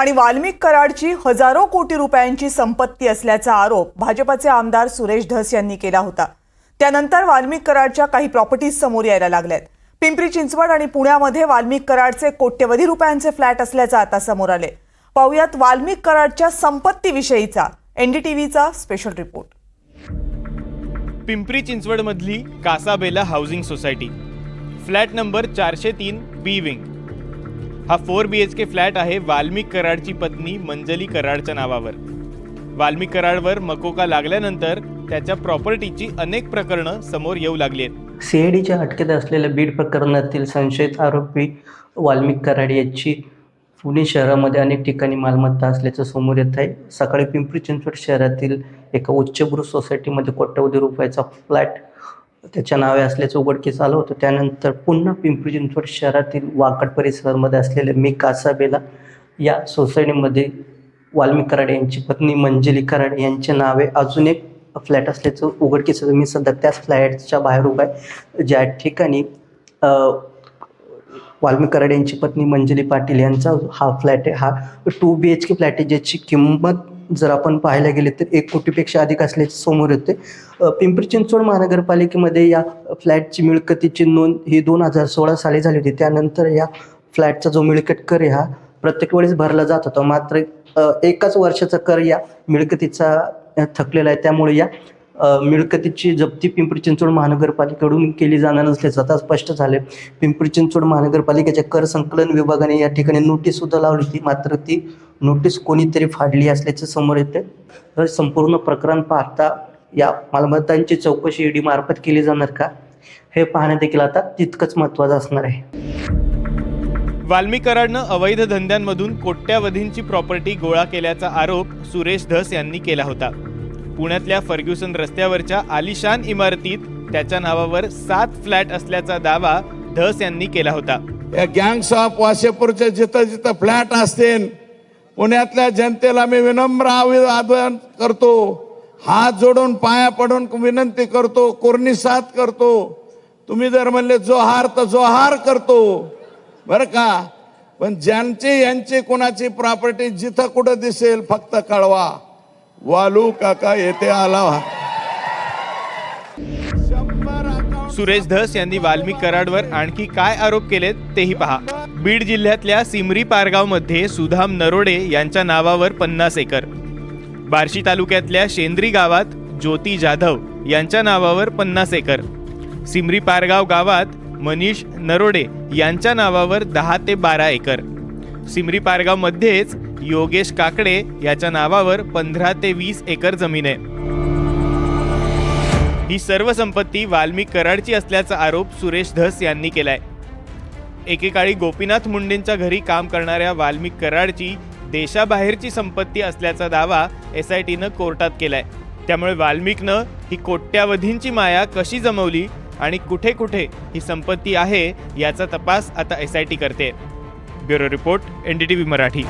आणि वाल्मिक कराडची हजारो कोटी रुपयांची संपत्ती असल्याचा आरोप भाजपचे आमदार सुरेश धस यांनी केला होता. त्यानंतर वाल्मिक कराडच्या काही प्रॉपर्टीज समोर यायला लागल्यात. पिंपरी चिंचवड आणि पुण्यामध्ये वाल्मिक कराडचे कोट्यवधी रुपयांचे फ्लॅट असल्याचं आता समोर आले पाहुयात वाल्मिक कराडच्या संपत्तीविषयीचा. एनडीटीव्हीचा special report Pimpri चिंचवडमधली Casabella housing society. Flat number चारशे तीन बी विंग. हा four B H K flat आहे वाल्मिक कराडची पत्नी मंजली कराडच्या नावावर. वाल्मिक कराडवर मकोका लागल्यानंतर त्याच्या प्रॉपर्टीची अनेक प्रकरणं समोर येऊ लागली आहेत. सीआयडीच्या अटकेत असलेल्या बीड प्रकरणातील संशयित आरोपी वाल्मिक कराड याची पुणे शहरामध्ये अनेक ठिकाणी मालमत्ता असल्याचं समोर येत आहे. सकाळी पिंपरी चिंचवड शहरातील एका उच्चभ्रू सोसायटीमध्ये कोट्यवधी रुपयाचा फ्लॅट त्याच्या नावे असल्याचं उघडकीस आलं होतं. त्यानंतर पुन्हा पिंपरी चिंचवड शहरातील वाकड परिसरामध्ये असलेल्या मी कासाबेला या सोसायटीमध्ये वाल्मिक कराड यांची पत्नी मंजली कराड यांच्या नावे अजून एक फ्लॅट असल्याचं उघडकीस मी सध्या त्याच फ्लॅटच्या बाहेर उभा आहे. ज्या ठिकाणी अ, वाल्मिक कराड यांची पत्नी मंजली पाटील यांचा हा फ्लॅट आहे. हा two B H K flat आहे ज्याची किंमत जर आपण पाहायला गेले तर एक कोटीपेक्षा अधिक असल्याचे समोर येते. पिंपरी चिंचवड महानगरपालिकेमध्ये या फ्लॅटची मिळकतीची नोंद ही दोन हजार सोळा साली झाली होती. त्यानंतर या फ्लॅटचा जो मिळकत कर हा प्रत्येक वेळेस भरला जात होता. मात्र एकाच वर्षाचा कर या मिळकतीचा थकलेला आहे. त्यामुळे या मिळकतीची जप्ती पिंपरी चिंचवड महानगरपालिकेकडून केली जाणार नसल्याचं आता स्पष्ट झाले पिंपरी चिंचवड महानगरपालिकेच्या कर संकलन विभागाने या ठिकाणी नोटीस सुद्धा लावली होती. मात्र ती नोटीस कोणीतरी फाडली असल्याचे समोर येते तर संपूर्ण प्रकरण पाहता या मालमत्तांची चौकशी ईडी मार्फत केली जाणार का? हे पाहणं देखील आता तितकंच महत्त्वाचं असणार आहे. वाल्मिक कराडनं अवैध धंद्यांमधून कोट्यावधींची प्रॉपर्टी गोळा केल्याचा आरोप सुरेश धस यांनी केला होता. पुण्यातल्या फर्ग्युसन रस्त्यावरच्या आलिशान इमारतीत त्याच्या नावावर सात फ्लॅट असल्याचा दावा धस यांनी केला होता. या गँग्स ऑफ वाशेपूरचे जिथं जिथं फ्लॅट असतील पुण्यातल्या जनतेला मी विनम्र अभिवादन करतो. हात जोडून पाया पडून विनंती करतो कोर्निसात करतो. तुम्ही जर म्हणले जोहार तर जोहार करतो. बरं का? पण ज्यांची यांची कोणाची प्रॉपर्टी जिथं कुठं दिसेल फक्त कळवा. वालू काका येथे आला. शंभर सुरेश धस यांनी वाल्मिक कराडवर आणखी काय आरोप केलेत तेही पहा. बीड जिल्ह्यातल्या सिमरी पारगावमध्ये सुधाम नरोडे यांच्या नावावर पन्नास एकर. बार्शी तालुक्यातल्या शेंद्री गावात ज्योती जाधव यांच्या नावावर पन्नास एकर. सिमरी पारगाव गावात मनीष नरोडे यांच्या नावावर दहा ते बारा एकर. सिमरी पारगावमध्येच योगेश काकडे याच्या नावावर पंधरा ते वीस एकर जमीन आहे. ही सर्व संपत्ती वाल्मिक कराडची असल्याचा आरोप सुरेश धस यांनी केलाय. एकेकाळी गोपीनाथ मुंडेंच्या घरी काम करणाऱ्या वाल्मिक कराडची देशाबाहेरची संपत्ती असल्याचा दावा एस आय टीनं कोर्टात केलाय. त्यामुळे वाल्मिकनं ही कोट्यावधींची माया कशी जमवली आणि कुठे कुठे ही संपत्ती आहे याचा तपास आता एस आय टी करते. Bureau report N D T V Marathi.